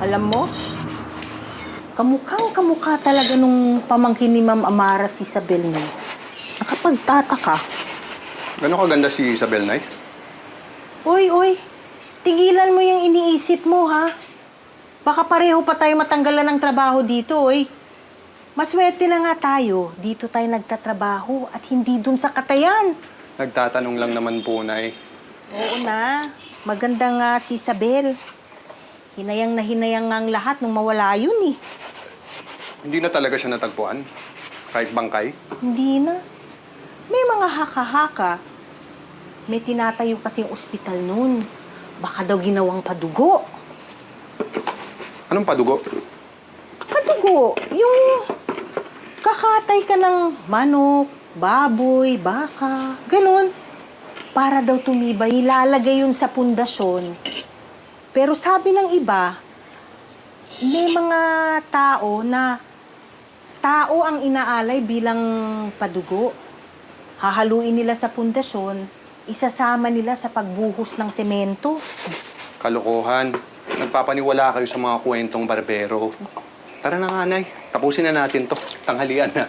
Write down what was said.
Alam mo, kamukhang kamukha talaga nung pamangkin ni Ma'am Amara si Isabel niya. Nakapagtataka. Gano'n kaganda si Isabel, Nay? Uy, uy, tigilan mo yung iniisip mo, ha? Baka pareho pa tayo matanggalan ng trabaho dito, uy. Maswerte na nga tayo. Dito tayo nagtatrabaho at hindi dun sa katayan. Nagtatanong lang naman po, Nay. Oo na. Maganda nga si Isabel. Hinayang na hinayang nga ang lahat nung mawala yun, eh. Hindi na talaga siya natagpuan. Kahit bangkay. Hindi na. Mga haka-haka. May tinatayo kasing ospital noon. Baka daw ginawang padugo. Anong padugo? Padugo? Yung kakatay ka ng manok, baboy, baka, ganun. Para daw tumibay, ilalagay yun sa pundasyon. Pero sabi ng iba, may mga tao na tao ang inaalay bilang padugo. Hahaluin nila sa pundasyon, isasama nila sa pagbuhos ng semento. Kalokohan. Nagpapaniwala kayo sa mga kwentong barbero. Tara na nga, Nay. Tapusin na natin to. Tanghalian na.